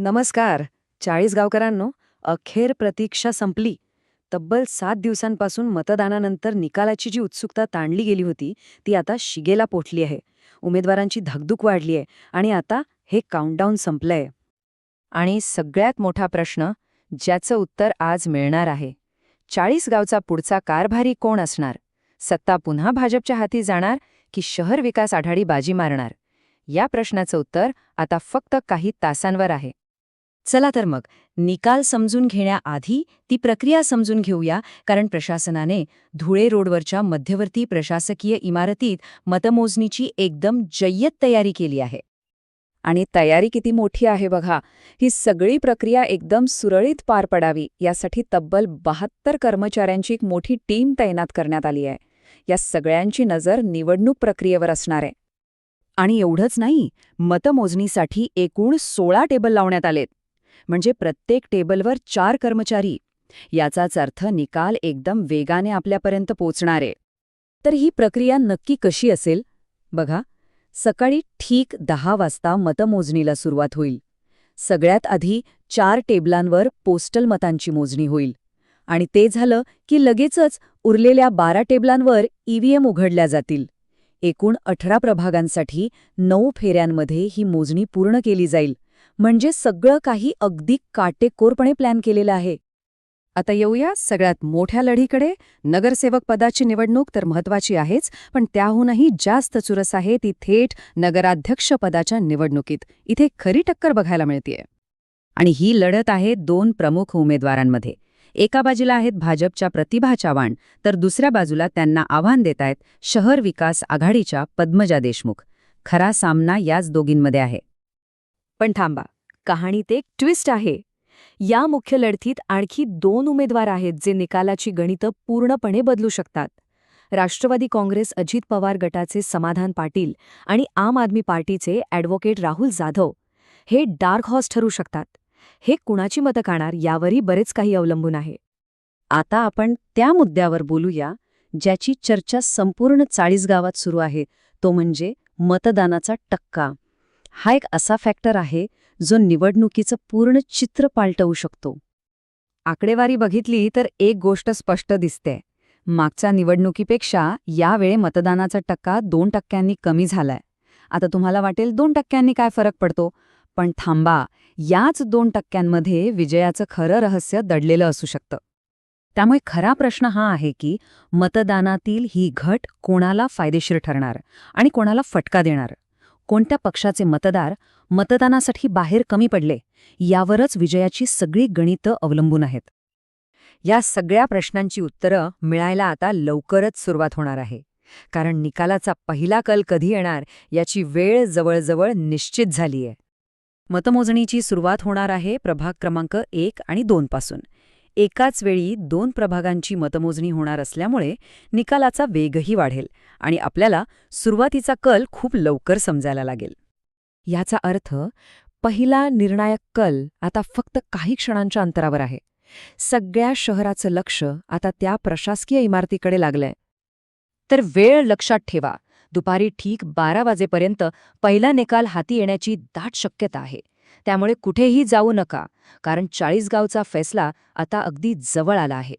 नमस्कार. चाळीस गावकरांनो अखेर प्रतीक्षा संपली. तब्बल सात दिवसांपासून मतदानानंतर निकालाची जी उत्सुकता ताणली गेली होती ती आता शिगेला पोटली आहे. उमेदवारांची धगधूक वाढली आहे आणि आता हे काउंटडाऊन संपलंय. आणि सगळ्यात मोठा प्रश्न ज्याचं उत्तर आज मिळणार आहे. चाळीस गावचा पुढचा कारभारी कोण असणार? सत्ता पुन्हा भाजपच्या हाती जाणार की शहर विकास आघाडी बाजी मारणार? या प्रश्नाचं उत्तर आता फक्त काही तासांवर आहे. चला तर मग निकाल समजून घेण्याआधी ती प्रक्रिया समजून घेऊया कारण प्रशासनाने धुळे रोडवरच्या मध्यवर्ती प्रशासकीय इमारतीत मतमोजणीची एकदम जय्यत तयारी केली आहे. आणि तयारी किती मोठी आहे बघा ही सगळी प्रक्रिया एकदम सुरळीत पार पडावी यासाठी तब्बल बहात्तर कर्मचाऱ्यांची एक मोठी टीम तैनात करण्यात आली आहे. या सगळ्यांची नजर निवडणूक प्रक्रियेवर असणार आहे. आणि एवढंच नाही मतमोजणीसाठी एकूण सोळा टेबल लावण्यात आलेत. म्हणजे प्रत्येक टेबलवर चार कर्मचारी. याचाच अर्थ निकाल एकदम वेगाने आपल्यापर्यंत पोचणार आहे. तर ही प्रक्रिया नक्की कशी असेल? बघा सकाळी ठीक दहा वाजता मतमोजणीला सुरुवात होईल. सगळ्यात आधी चार टेबलांवर पोस्टल मतांची मोजणी होईल. आणि ते झालं की लगेचच उरलेल्या बारा टेबलांवर ईव्हीएम उघडल्या जातील. एकूण अठरा प्रभागांसाठी नऊ फेऱ्यांमध्ये ही मोजणी पूर्ण केली जाईल. म्हणजे सगळं काही अगदी काटेकोरपणे प्लॅन केलेलं आहे. आता येऊया सगळ्यात मोठ्या लढीकडे. नगरसेवक पदाची निवडणूक तर महत्वाची आहेच पण त्याहूनही जास्त चुरस आहे ती थेट नगराध्यक्ष पदाच्या निवडणुकीत. इथे खरी टक्कर बघायला मिळतीये. आणि ही लढत आहे दोन प्रमुख उमेदवारांमध्ये. एका बाजूला आहेत भाजपच्या प्रतिभा चव्हाण तर दुसऱ्या बाजूला त्यांना आव्हान देत आहेत शहर विकास आघाडीच्या पद्मजा देशमुख. खरा सामना याच दोघींमध्ये आहे. पण थांबा कहाणीत एक ट्विस्ट आहे. या मुख्य लढतीत आणखी दोन उमेदवार आहेत जे निकालाची गणितं पूर्णपणे बदलू शकतात. राष्ट्रवादी काँग्रेस अजित पवार गटाचे समाधान पाटील आणि आम आदमी पार्टीचे ॲडव्होकेट राहुल जाधव. हे डार्क हॉर्स ठरू शकतात. हे कुणाची मतं काढणार यावरही बरेच काही अवलंबून आहे. आता आपण त्या मुद्द्यावर बोलूया ज्याची चर्चा संपूर्ण चाळीस गावात सुरू आहे. तो म्हणजे मतदानाचा टक्का. हा एक असा फॅक्टर आहे जो निवडणुकीचं पूर्ण चित्र पालटवू शकतो. आकडेवारी बघितली तर एक गोष्ट स्पष्ट दिसते. मागच्या निवडणुकीपेक्षा यावेळे मतदानाचा टक्का दोन टक्क्यांनी कमी झालाय. आता तुम्हाला वाटेल दोन टक्क्यांनी काय फरक पडतो? पण थांबा याच दोन टक्क्यांमध्ये विजयाचं खरं रहस्य दडलेलं असू शकतं. त्यामुळे खरा प्रश्न हा आहे की मतदानातील ही घट कोणाला फायदेशीर ठरणार आणि कोणाला फटका देणार? कोणत्या पक्षाचे मतदार मतदानासाठी बाहेर कमी पडले यावरच विजयाची सगळी गणितं अवलंबून आहेत. या सगळ्या प्रश्नांची उत्तरं मिळायला आता लवकरच सुरुवात होणार आहे. कारण निकालाचा पहिला कल कधी येणार याची वेळ जवळजवळ निश्चित झालीय. मतमोजणीची सुरुवात होणार आहे प्रभाग क्रमांक एक आणि दोन पासून. एकाच वेळी दोन प्रभागांची मतमोजणी होणार असल्यामुळे निकालाचा वेगही वाढेल आणि आपल्याला सुरुवातीचा कल खूप लवकर समजायला लागेल. याचा अर्थ पहिला निर्णायक कल आता फक्त काही क्षणांच्या अंतरावर आहे. सगळ्या शहराचं लक्ष आता त्या प्रशासकीय इमारतीकडे लागलंय. तर वेळ लक्षात ठेवा. दुपारी ठीक बारा वाजेपर्यंत पहिला निकाल हाती येण्याची दाट शक्यता आहे. त्यामुळे कुठेही जाऊ नका कारण चाळीसगावचा फैसला आता अगदी जवळ आला आहे.